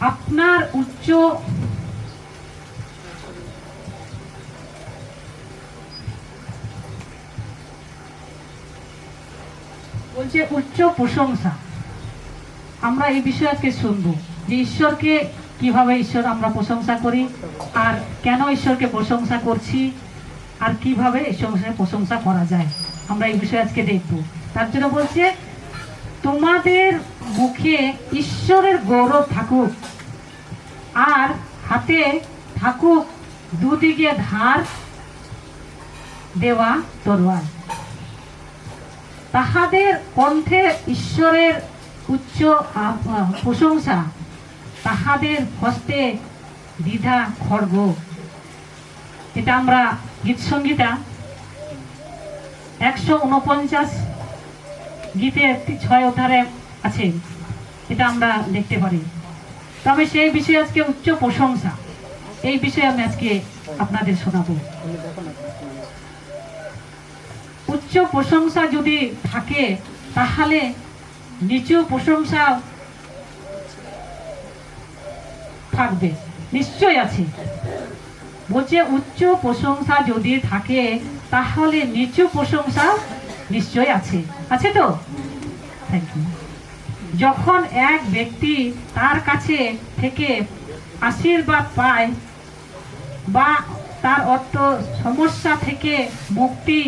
আপনার উচ্চ বলছে উচ্চ প্রশংসা। আমরা এই বিষয়ে আজকে শুনব যে ঈশ্বরকে কীভাবে ঈশ্বর আমরা প্রশংসা করি আর কেন ঈশ্বরকে প্রশংসা করছি আর কীভাবে ঈশ্বরের প্রশংসা করা যায়। আমরা এই বিষয়ে আজকে দেখব। তার জন্য বলছে, তোমাদের মুখে ঈশ্বরের গৌরব থাকুক। আর হাতে থাকুক দুদিকে ধার দেওয়া তরোয়াল। তাহাদের কণ্ঠে ঈশ্বরের উচ্চ প্রশংসা, তাহাদের হস্তে দ্বিধা খর্গ। এটা আমরা গীত সঙ্গীতা একশো উনপঞ্চাশ গীতে একটি ছয় অধ্যারে আছে, এটা আমরা দেখতে পারি। তবে সেই বিষয়ে আজকে উচ্চ প্রশংসা, এই বিষয়ে আমি আজকে আপনাদের শোনাবো। উচ্চ প্রশংসা যদি থাকে, তাহলে নিচু প্রশংসা থাকবে নিশ্চয় আছে। বলছে, উচ্চ প্রশংসা যদি থাকে, তাহলে নিচু প্রশংসা নিশ্চয় আছে। আছে তো? থ্যাংক ইউ যখন এক ব্যক্তি তার কাছে থেকে আশীর্বাদ পায় বা তার অর্থ সমস্যা থেকে মুক্তি,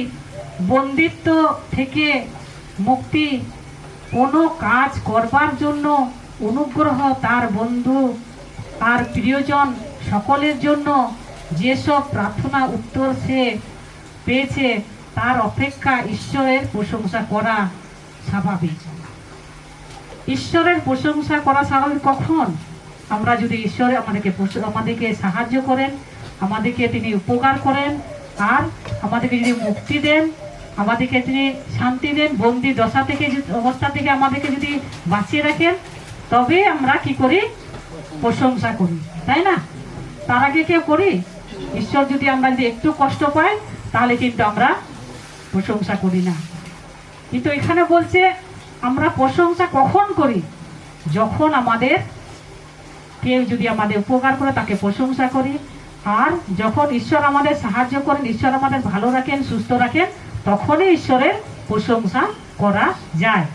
বন্দিত্ব থেকে মুক্তি, কোনো কাজ করবার জন্য অনুগ্রহ তার বন্ধু আর প্রিয়জন সকলের জন্য যেসব প্রার্থনা উত্তর সে পেয়েছে, তার অপেক্ষা ঈশ্বরের প্রশংসা করা স্বাভাবিক। ঈশ্বরের প্রশংসা করা স্বাভাবিক কখন? আমরা যদি ঈশ্বরে আমাদেরকে আমাদেরকে সাহায্য করেন, আমাদেরকে তিনি উপকার করেন, আর আমাদেরকে যদি মুক্তি দেন, আমাদেরকে তিনি শান্তি দেন, বন্দি দশা থেকে অবস্থা থেকে আমাদেরকে যদি বাঁচিয়ে রাখেন, তবে আমরা কি করি? প্রশংসা করি, তাই না? তার আগে কেউ করি? ঈশ্বর যদি আমরা যদি একটু কষ্ট পাই, তাহলে কিন্তু আমরা প্রশংসা করি না। কিন্তু এখানে বলছে আমরা প্রশংসা কখন করি? যখন আমাদের কেউ যদি আমাদের উপকার করে, তাকে প্রশংসা করি। আর যখন ঈশ্বর আমাদের সাহায্য করেন, ঈশ্বর আমাদের ভালো রাখেন, সুস্থ রাখেন, তখনই ঈশ্বরের প্রশংসা করা যায়।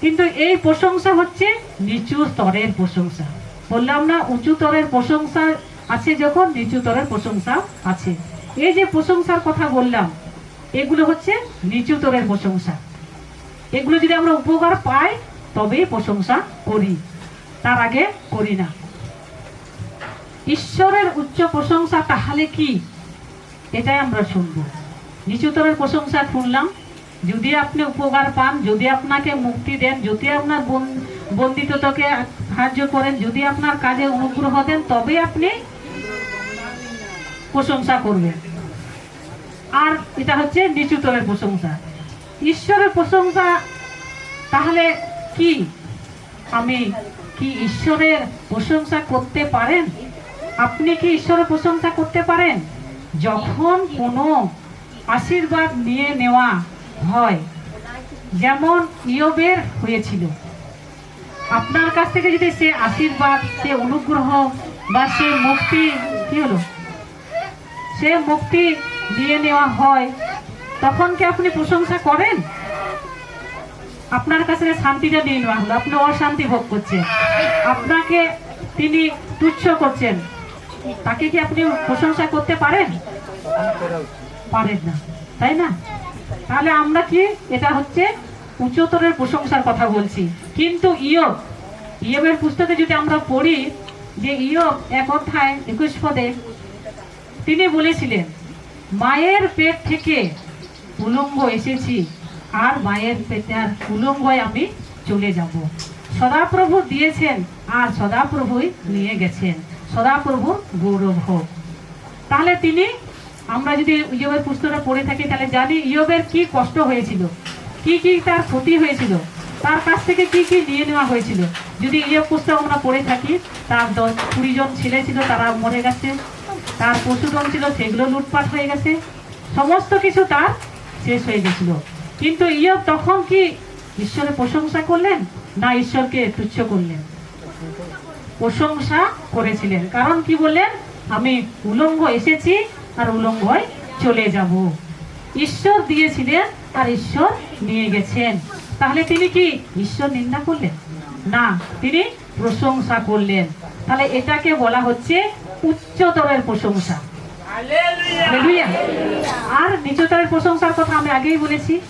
কিন্তু এই প্রশংসা হচ্ছে নিচু স্তরের প্রশংসা। বললাম না, উঁচু স্তরের প্রশংসা আছে যখন, নিচু স্তরের প্রশংসা আছে। এই যে প্রশংসার কথা বললাম, এগুলো হচ্ছে নিচু স্তরের প্রশংসা। এগুলো যদি আমরা উপকার পাই তবেই প্রশংসা করি। তার আগে করি না। ঈশ্বরের উচ্চ প্রশংসা তাহলে কি? এটাই আমরা শুনব। নিচুতরের প্রশংসা শুনলাম। যদি আপনি উপকার পান, যদি আপনাকে মুক্তি দেন, যদি আপনার বন- বন্দিত্বকে সাহায্য করেন, যদি আপনার কাজে অনুগ্রহ দেন, তবে আপনি প্রশংসা করবেন। আর এটা হচ্ছে নিচুতরের প্রশংসা। ঈশ্বরের প্রশংসা, তাহলে কি? আমি কি ঈশ্বরের প্রশংসা করতে পারেন? আপনি কি ঈশ্বরের প্রশংসা করতে পারেন? যখন কোনো আশীর্বাদ নিয়ে নেওয়া হয়, যেমন ইয়বের হয়েছিল, আপনার কাছ থেকে যদি সে আশীর্বাদ, সে অনুগ্রহ বা সে মুক্তি, কি হলো? সে মুক্তি নিয়ে নেওয়া হয় তখন কি আপনি প্রশংসা করেন? আপনার কাছে শান্তিটা নিয়ে নেওয়া হলো, আপনি অশান্তি ভোগ করছেন। আপনাকে তিনি তুচ্ছ করছেন। তাকে কি আপনি প্রশংসা করতে পারেন? পারেন না, তাই না? তাহলে আমরা কি এটা হচ্ছে উচ্চতরের প্রশংসার কথা বলছি। কিন্তু ইয়ব, ইয়বের পুস্তকে যদি আমরা পড়ি যে ইয়ব এক অধ্যায় একুশ পদে তিনি বলেছিলেন, মায়ের পেট থেকে উলঙ্গ এসেছি, আর মায়ের পেটার উলঙ্গয় আমি চলে যাব। সদাপ্রভু দিয়েছেন, আর সদাপ্রভুই নিয়ে গেছেন। সদাপ্রভুর গৌরব হোক। তাহলে তিনি, আমরা যদি ইয়বের পুস্তকটা পড়ে থাকি, তাহলে জানি ইয়বের কি কষ্ট হয়েছিল, কি কি তার ক্ষতি হয়েছিল, তার কাছ থেকে কি কি নিয়ে নেওয়া হয়েছিল। যদি ইয়ব পুস্তক আমরা পড়ে থাকি, তার দশ কুড়ি জন ছেলে ছিল, তারা মরে গেছে, তার পশুজন ছিল, সেগুলো লুটপাট হয়ে গেছে। সমস্ত কিছু তার শেষ হয়ে গেছিল। কিন্তু ইয়ব তখন কি ঈশ্বরের প্রশংসা করলেন, না ঈশ্বরকে তুচ্ছ করলেন? প্রশংসা করেছিলেন। কারণ কি বললেন? আমি উলঙ্গ এসেছি আর উলঙ্গয় চলে যাব। ঈশ্বর দিয়েছিলেন আর ঈশ্বর নিয়ে গেছেন। তাহলে তিনি কি ঈশ্বর নিন্দা করলেন? না, তিনি প্রশংসা করলেন। তাহলে এটাকে বলা হচ্ছে উচ্চতরের প্রশংসা। আর নিচতরের প্রশংসার কথা আমি আগেই বলেছি,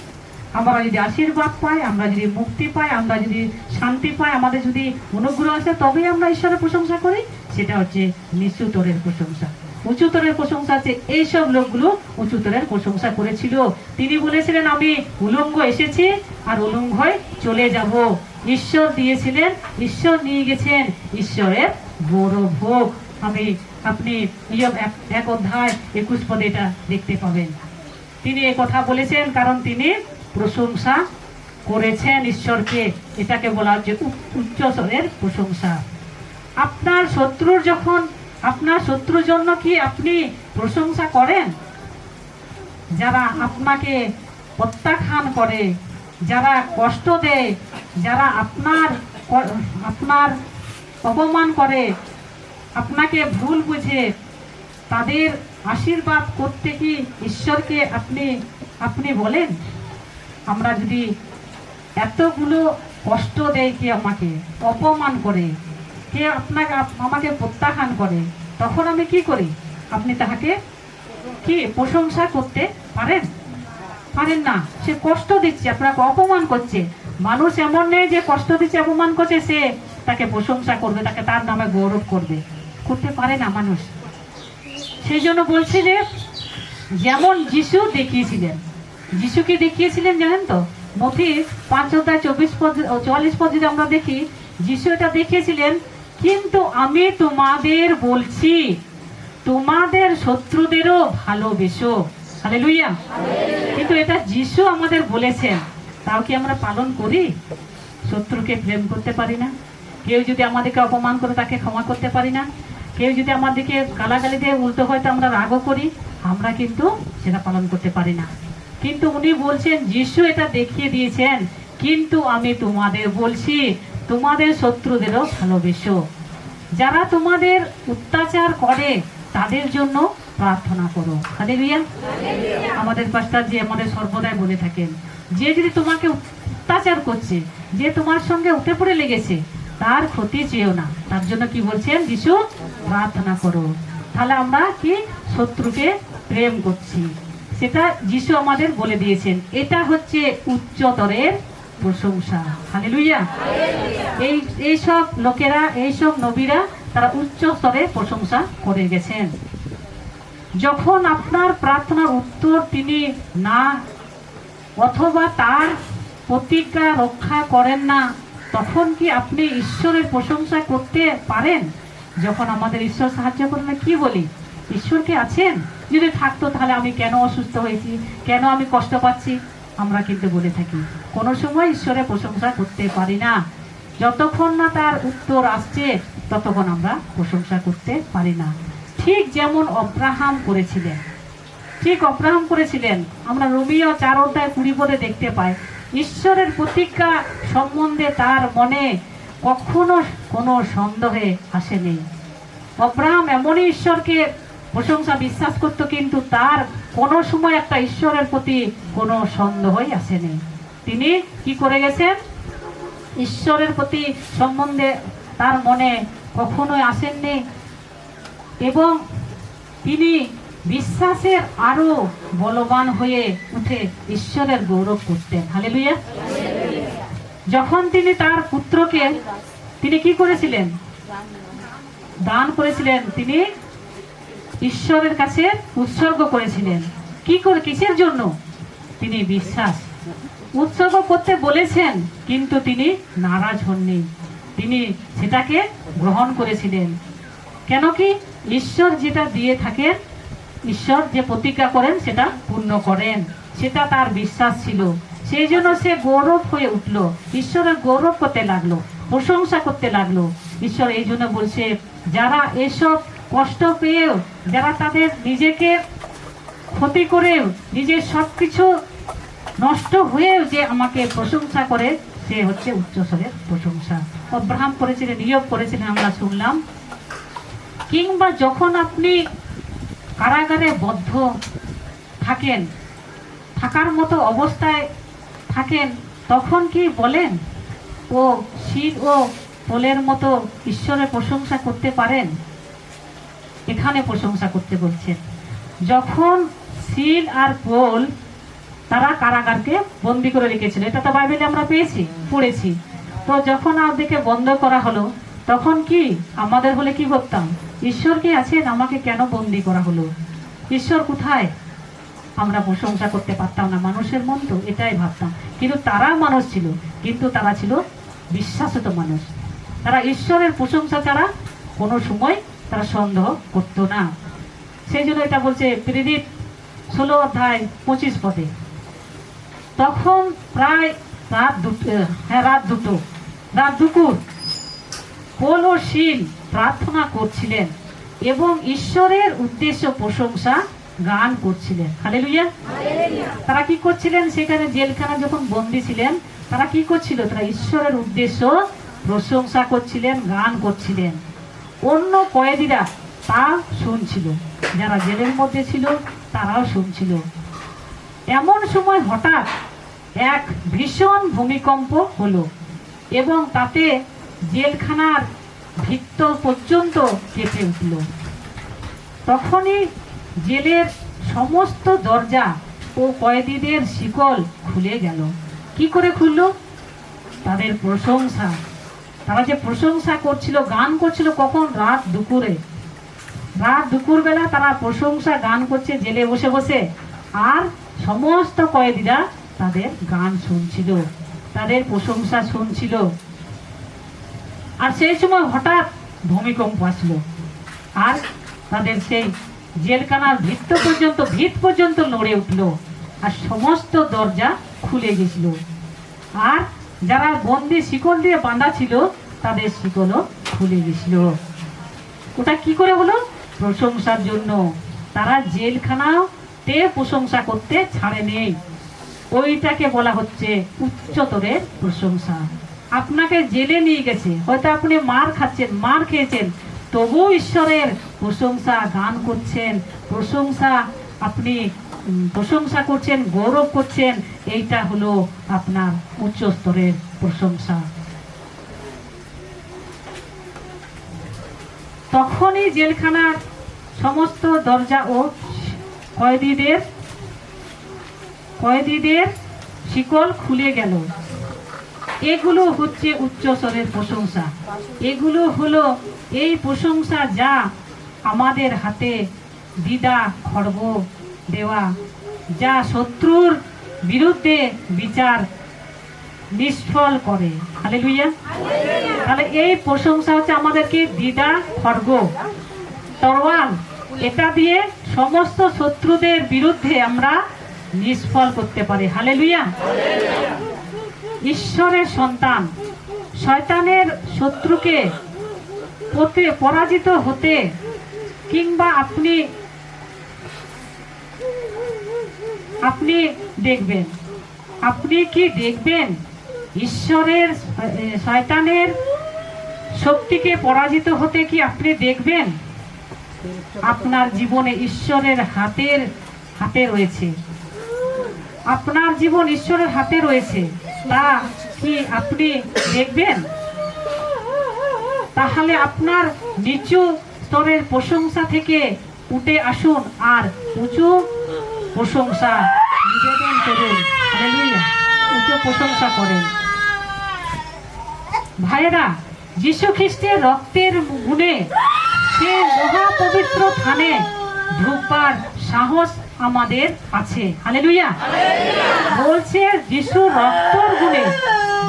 আমরা যদি আশীর্বাদ পাই, আমরা যদি মুক্তি পাই, আমরা যদি শান্তি পাই, আমাদের যদি অনুগ্রহ আসে, তবেই আমরা ঈশ্বরের প্রশংসা করি। সেটা হচ্ছে নিচুতরের প্রশংসা। উঁচুতরের প্রশংসা আছে এইসব লোকগুলো উঁচুতরের প্রশংসা করেছিল। তিনি বলেছিলেন, আমি উলঙ্গ এসেছি আর উলঙ্গয় চলে যাব। ঈশ্বর দিয়েছিলেন, ঈশ্বর নিয়ে গেছেন, ঈশ্বরের বড় ভোগ। আমি আপনি ইয়ব এক এক অধ্যায় একুশ পদে এটা দেখতে পাবেন। তিনি এ কথা বলেছেন কারণ তিনি প্রশংসা করেছেন ঈশ্বরকে। এটাকে বলা হচ্ছে উ- উচ্চস্বরের প্রশংসা। আপনার শত্রুর যখন, আপনার শত্রুর জন্য কি আপনি প্রশংসা করেন? যারা আপনাকে প্রত্যাখ্যান করে, যারা কষ্ট দেয়, যারা আপনার আপনার অপমান করে আপনাকে ভুল বুঝে তাদের আশীর্বাদ করতে কি ঈশ্বরকে আপনি আপনি বলেন? আমরা যদি এতগুলো কষ্ট দেয় কে আমাকে, অপমান করে, কে আপনাকে, আমাকে প্রত্যাখ্যান করে, তখন আমি কি করি? আপনি তাহাকে কি প্রশংসা করতে পারেন? পারেন না। সে কষ্ট দিচ্ছে, আপনাকে অপমান করছে। মানুষ এমন নেই যে কষ্ট দিচ্ছে, অপমান করছে, সে তাকে প্রশংসা করবে, তাকে তার নামে গৌরব করবে। করতে পারে না মানুষ। সেই জন্য বলছি যে, যেমন যিশু দেখিয়েছিলেন, যিশুকে দেখিয়েছিলেন জানেন তো? মথি পাঁচ অধ্যায় চব্বিশ পদ চুয়াল্লিশ পদ যদি আমরা দেখি, যিশু এটা দেখিয়েছিলেন, কিন্তু আমি তোমাদের বলছি, তোমাদের শত্রুদেরও ভালোবেসো। হালে লুইয়া কিন্তু এটা যিশু আমাদের বলেছেন, তাও কি আমরা পালন করি? শত্রুকে প্রেম করতে পারি না। কেউ যদি আমাদেরকে অপমান করে, তাকে ক্ষমা করতে পারি না। কেউ যদি আমাদেরকে গালাগালি দিয়ে উল্টো হয়তো আমরা রাগও করি আমরা কিন্তু সেটা পালন করতে পারি না। কিন্তু উনি বলছেন যিশু এটা দেখিয়ে দিয়েছেন কিন্তু আমি তোমাদের বলছি তোমাদের শত্রুদেরও ভালোবেসো। যারা তোমাদের অত্যাচার করে তাদের জন্য প্রার্থনা করো। খালি হালেলুয়া। আমাদের পাস্টার যে আমাদের সর্বদাই বলে থাকেন যে যদি তোমাকে অত্যাচার করছে যে তোমার সঙ্গে উঠে পড়ে লেগেছে তার ক্ষতি চেয়েও না। তার জন্য কি বলছেন যিশু প্রার্থনা করো। তাহলে আমরা কি? শত্রুকে প্রেম করছি। সেটা যিশু আমাদের বলে দিয়েছেন। এটা হচ্ছে উচ্চতরের প্রশংসা। হালেলুইয়া এই এইসব লোকেরা এইসব নবীরা, তারা উচ্চ স্তরে প্রশংসা করে গেছেন। যখন আপনার প্রার্থনার উত্তর তিনি না, অথবা তার প্রতিজ্ঞা রক্ষা করেন না, তখন কি আপনি ঈশ্বরের প্রশংসা করতে পারেন? যখন আমাদের ঈশ্বর সাহায্য করেন না কি বলি? ঈশ্বর কি আছেন? যদি থাকতো, তাহলে আমি কেন অসুস্থ হয়েছি? কেন আমি কষ্ট পাচ্ছি? আমরা কিন্তু বলে থাকি, কোনো সময় ঈশ্বরের প্রশংসা করতে পারি না। যতক্ষণ না তার উত্তর আসছে, ততক্ষণ আমরা প্রশংসা করতে পারি না। ঠিক যেমন অব্রাহাম করেছিলেন। ঠিক অব্রাহাম করেছিলেন। আমরা রবিও চার অধ্যায় কুড়ি পদে দেখতে পাই, ঈশ্বরের প্রতিজ্ঞা সম্বন্ধে তার মনে কখনো কোনো সন্দেহে আসেনি। অব্রাহাম এমনই ঈশ্বরকে প্রশংসা বিশ্বাস করতো, কিন্তু তার কোনো সময় একটা ঈশ্বরের প্রতি কোনো সন্দেহই আসেনি। তিনি কি করে গেছেন? ঈশ্বরের প্রতি সম্বন্ধে তার মনে কখনোই আসেননি এবং তিনি বিশ্বাসের আরও বলবান হয়ে উঠে ঈশ্বরের গৌরব করতেন। হালেলুয়া। যখন তিনি তার পুত্রকে, তিনি কি করেছিলেন? দান করেছিলেন তিনি, ঈশ্বরের কাছে উৎসর্গ করেছিলেন। কি করে, কিসের জন্য? তিনি বিশ্বাস। উৎসর্গ করতে বলেছেন, কিন্তু তিনি নারাজ হননি। তিনি সেটাকে গ্রহণ করেছিলেন। কেন কি? ঈশ্বর যেটা দিয়ে থাকেন, ঈশ্বর যে প্রতিজ্ঞা করেন, সেটা পূর্ণ করেন। সেটা তার বিশ্বাস ছিল। সেই জন্য সে গৌরব হয়ে উঠল। ঈশ্বরের গৌরব করতে লাগল। প্রশংসা করতে লাগল। ঈশ্বর এই জন্য বলছে, যারা এসব কষ্ট পেয়েও, যারা তাদের নিজেকে ক্ষতি করেও, নিজের সব কিছু নষ্ট হয়েও যে আমাকে প্রশংসা করে, সে হচ্ছে উচ্চস্বরের প্রশংসা। অব্রাহাম করেছিলেন নিয়োগ করেছিলেন আমরা শুনলাম। কিংবা যখন আপনি কারাগারে বদ্ধ থাকেন, থাকার মতো অবস্থায় থাকেন, তখন কি বলেন? ও শীত ও পোলের মতো ঈশ্বরের প্রশংসা করতে পারেন? এখানে প্রশংসা করতে বলছেন, যখন সিল আর পোল তারা কারাগারকে বন্দি করে রেখেছিল, এটা তো বাইবেলে আমরা পেয়েছি, পড়েছি। তো যখন আমাদেরকে বন্ধ করা হলো, তখন কি আমাদের হলে কি করতাম? ঈশ্বর কি আছেন? আমাকে কেন বন্দি করা হলো? ঈশ্বর কোথায়? আমরা প্রশংসা করতে পারতাম না, মানুষের মন তো এটাই ভাবতাম। কিন্তু তারা মানুষ ছিল, কিন্তু তারা ছিল বিশ্বাসিত মানুষ। তারা ঈশ্বরের প্রশংসা ছাড়া কোনো সময় তারা সন্দেহ করতো না। সেই জন্য এটা বলছে প্রেরিত ষোলো অধ্যায় পঁচিশ পদে। তখন প্রায় রাত দুটো হ্যাঁ রাত দুটো। রাত দুপুর। ও শিল প্রার্থনা করছিলেন এবং ঈশ্বরের উদ্দেশ্য প্রশংসা গান করছিলেন। হালেলুয়া। তারা কি করছিলেন? সেখানে জেলখানা যখন বন্দী ছিলেন তারা কি করছিল? তারা ঈশ্বরের উদ্দেশ্য প্রশংসা করছিলেন, গান করছিলেন। অন্য কয়েদিরা তা শুনছিল। যারা জেলের মধ্যে ছিল, তারাও শুনছিল। এমন সময় হঠাৎ এক ভীষণ ভূমিকম্প হলো এবং তাতে জেলখানার ভিত্ত পর্যন্ত কেঁপে উঠল। তখনই জেলের সমস্ত দরজা ও কয়েদিদের শিকল খুলে গেল। কি করে খুললো? তাদের প্রশংসা। তারা যে প্রশংসা করছিল, গান করছিল কখন? রাত দুপুরে। রাত দুপুরবেলা তারা প্রশংসা গান করছে, জেলে বসে বসে। আর সমস্ত কয়েদিরা তাদের গান শুনছিল, তাদের প্রশংসা শুনছিল। আর সেই সময় হঠাৎ ভূমিকম্প আসলো। আর তাদের সেই জেলখানার ভিত্ত পর্যন্ত, ভিত পর্যন্ত নড়ে উঠল। আর সমস্ত দরজা খুলে গেছিল। আর যারা বন্দি শিকল দিয়ে বাঁধা ছিল, তাদের শিকলও খুলে গেছিল। ওটা কি করে হলো? প্রশংসার জন্য। তারা জেলখানাতে প্রশংসা করতে ছাড়ে নেই ওইটাকে বলা হচ্ছে উচ্চতরের প্রশংসা। আপনাকে জেলে নিয়ে গেছে। হয়তো আপনি মার খাচ্ছেন, মার খেয়েছেন। তবু ঈশ্বরের প্রশংসা গান করছেন। প্রশংসা আপনি প্রশংসা করছেন, গৌরব করছেন, এইটা হলো আপনার উচ্চ স্তরের প্রশংসা। তখনই জেলখানার সমস্ত দরজা ও কয়েদিদের কয়েদিদের শিকল খুলে গেল। এগুলো হচ্ছে উচ্চস্বরের প্রশংসা। এগুলো হলো, এই প্রশংসা যা আমাদের হাতে দিদা খড়গ দেওয়া। যা শত্রুর বিরুদ্ধে বিচার নিষ্ফল করে। হালে তাহলে এই প্রশংসা হচ্ছে আমাদেরকে দিদা খড়গ তরোয়াল, এটা দিয়ে সমস্ত শত্রুদের বিরুদ্ধে আমরা নিষ্ফল করতে পারি। হালে লুইয়া ঈশ্বরের সন্তান, শয়তানের শত্রুকে পরাজিত হতে কিংবা আপনি আপনি দেখবেন। আপনি কি দেখবেন? ঈশ্বরের শয়তানের শক্তিকে পরাজিত হতে কি আপনি দেখবেন? আপনার জীবনে ঈশ্বরের হাতের, হাতে রয়েছে। আপনার জীবন ঈশ্বরের হাতে রয়েছে। তা কি আপনি দেখবেন? তাহলে আপনার নিচু স্তরের প্রশংসা থেকে উঠে আসুন আর উঁচু প্রশংসা নিবেদন করুন। হালেলুয়া। উঁচু প্রশংসা করেন। ভাইয়েরা যীশু খ্রিস্টের রক্তের গুণে সে মহাপবিত্র থানে ঢুকবার সাহস আমাদের আছে। হালেলুয়া। বলছে যিশু রক্তর গুণে,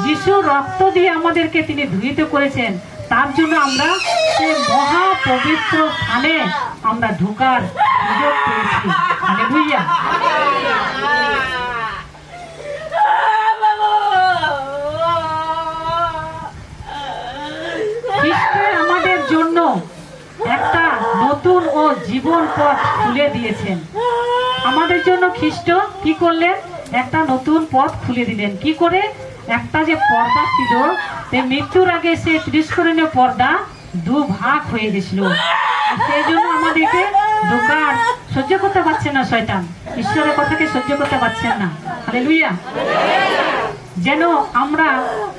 যিশু রক্ত দিয়ে আমাদেরকে তিনি ধুইতে করেছেন, তার জন্য আমরা সে মহাপবিত্র স্থানে আমরা ঢোকার সুযোগ পেয়েছি। হালেলুয়া খ্রিস্টের আমাদের জন্য একটা নতুন ও জীবন পথ খুলে দিয়েছেন। আমাদের জন্য খ্রিস্ট কি করলেন? একটা নতুন পথ খুলে দিলেন। কি করে? একটা যে পর্দা ছিল মৃত্যুর আগে সে ত্রিস্করণীয় পর্দা দু ভাগ হয়ে গেছিল। সেই জন্য আমাদেরকে ঢোকার সহ্য করতে পারছে না শয়তান। ঈশ্বরের কথাকে সহ্য করতে পারছেন না। আরে লুইয়া যেন আমরা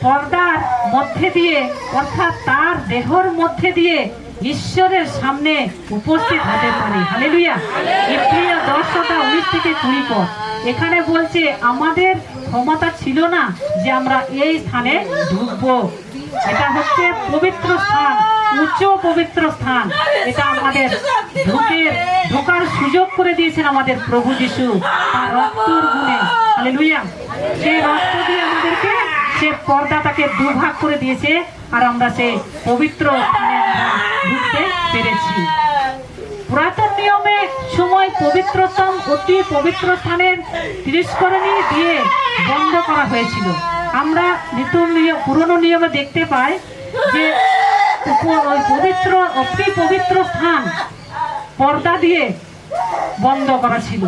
পর্দার মধ্যে দিয়ে, অর্থাৎ তার দেহর মধ্যে দিয়ে ঈশ্বরের সামনে উপস্থিত হতে পারি। হালেলুয়া এপ্রিল দশটা উনিশ থেকে কুড়ি পর এখানে বলছে, আমাদের ক্ষমতা ছিল না যে আমরা এই স্থানে ঢুকবো। এটা হচ্ছে পবিত্র স্থান। উচ্চ পবিত্র স্থান। এটা আমাদের ঢুকে ঢোকার সুযোগ করে দিয়েছেন আমাদের প্রভু যিশু। তার রক্তর সেই রক্ত দিয়ে আমাদেরকে সে পর্দাটাকে দুভাগ করে দিয়েছে আর আমরা সে পবিত্র ঢুকতে পেরেছি। পুরাতন নিয়মে সময় পবিত্রতম, অতি পবিত্র স্থানের তিরস্করণী দিয়ে বন্ধ করা হয়েছিল। আমরা নতুন নিয়ম, পুরনো নিয়মে দেখতে পাই যে ওই পবিত্র অতি পবিত্র স্থান পর্দা দিয়ে বন্ধ করা ছিল।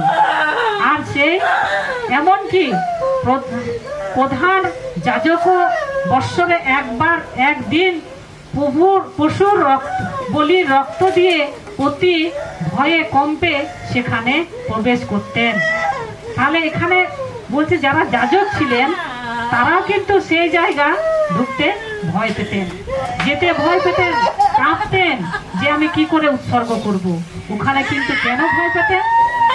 আর সেই এমনকি প্র- প্রধান যাজকও বৎসরে একবার একদিন প্রভুর, পশুর রক্ত, বলির রক্ত দিয়ে অতি ভয়ে কম্পে সেখানে প্রবেশ করতেন। তাহলে এখানে বলছে, যারা যাজক ছিলেন, তারাও কিন্তু সেই জায়গা ঢুকতে ভয় পেতেন। যেতে ভয় পেতেন, কাঁপতেন যে আমি কি করে উৎসর্গ করব। ওখানে কিন্তু কেন ভয় পেতেন?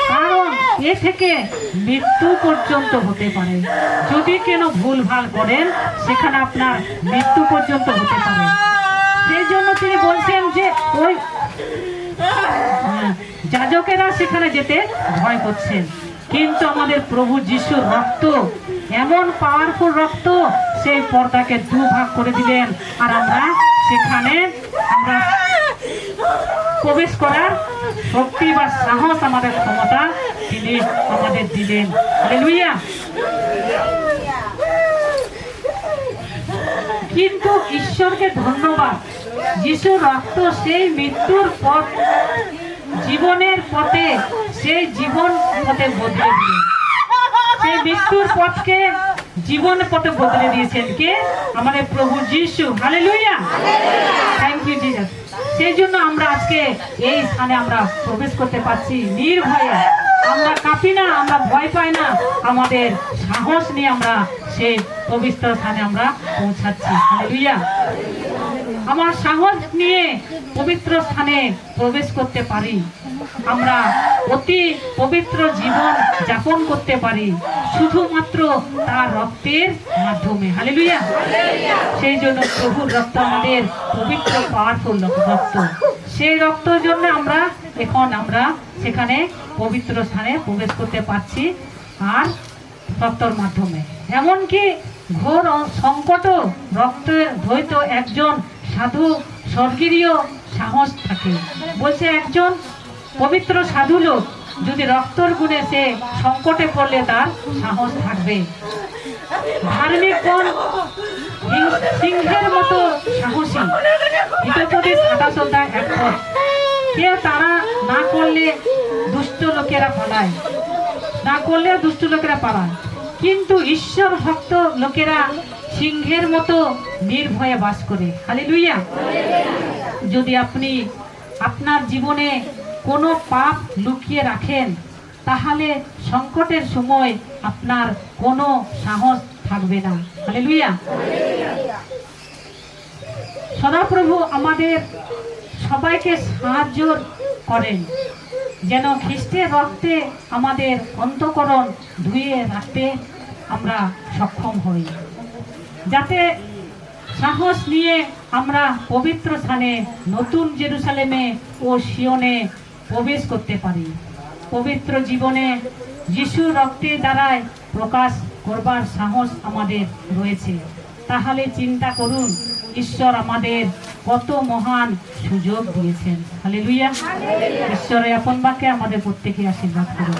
কারণ এ থেকে মৃত্যু পর্যন্ত হতে পারে। যদি কেন ভুল ভালো করেন, সেখানে আপনার মৃত্যু পর্যন্ত হতে পারে। সেই জন্য তিনি বলছেন যে, ওই যাজকেরা সেখানে যেতে ভয় করছেন। কিন্তু আমাদের প্রভু যিশুর রক্ত, এমন পাওয়ারফুল রক্ত সেই পর্দাকে দু ভাগ করে দিলেন। আর আমরা সেখানে আমরা প্রবেশ করার শক্তি বা সাহস আমাদের ক্ষমতা তিনি আমাদের দিলেন। হালেলুয়া কিন্তু ঈশ্বরকে ধন্যবাদ যিশু রক্ত সেই মৃত্যুর পথ, জীবনের পথে, সেই জীবন পথে বদলে দিলেন। সেই মৃত্যুর পথকে জীবন পথে বদলে দিয়েছেন কে? আমাদের প্রভু যিশু। হালে লুইয়া থ্যাংক ইউ জিজাস সেই জন্য আমরা আজকে এই স্থানে আমরা প্রবেশ করতে পারছি নির্ভয়ে। আমরা কাঁপি না, আমরা ভয় পাই না। আমাদের সাহস নিয়ে আমরা সেই পবিত্র স্থানে আমরা পৌঁছাচ্ছি। হালেলুয়া আমার সাহস নিয়ে পবিত্র স্থানে প্রবেশ করতে পারি। আমরা অতি পবিত্র জীবন যাপন করতে পারি, শুধুমাত্র তার রক্তের মাধ্যমে। হালেলুয়া সেই জন্য প্রভুর রক্ত আমাদের পবিত্র পাওয়ারফুল রক্ত। সেই রক্তের জন্য আমরা এখন আমরা সেখানে পবিত্র স্থানে প্রবেশ করতে পারছি আর রক্তর মাধ্যমে। এমনকি ঘোর সংকট রক্তের ধৈত একজন সাধু স্বর্গীয় সাহস থাকে। বলছে, একজন পবিত্র সাধু লোক, যদি রক্তর গুণে সে সংকটে পড়লে তার সাহস থাকবে। ধার্মিকগণ হিং- সিংহের মতো সাহসী। সাদা এক পথ। তারা না করলে দুষ্ট লোকেরা পালায়। না করলে দুষ্ট লোকেরা পালায়। কিন্তু ঈশ্বর ভক্ত লোকেরা সিংহের মতো নির্ভয়ে বাস করে। খালি লুইয়া যদি আপনি আপনার জীবনে কোনো পাপ লুকিয়ে রাখেন, তাহলে সংকটের সময় আপনার কোনো সাহস থাকবে না। খালি লুইয়া সদাপ্রভু আমাদের সবাইকে সাহায্য করেন। যেন খ্রিস্টের রক্তে আমাদের অন্তকরণ ধুয়ে রাখতে আমরা সক্ষম হই। যাতে সাহস নিয়ে আমরা পবিত্র স্থানে নতুন জেরুসালেমে ও সিয়নে প্রবেশ করতে পারি। পবিত্র জীবনে যিশু রক্তের দ্বারায় প্রকাশ করবার সাহস আমাদের রয়েছে। তাহলে চিন্তা করুন ঈশ্বর আমাদের কত মহান সুযোগ দিয়েছেন। হালেলুয়া ঈশ্বরের আপন বাক্যে আমাদের প্রত্যেকে আশীর্বাদ করুন।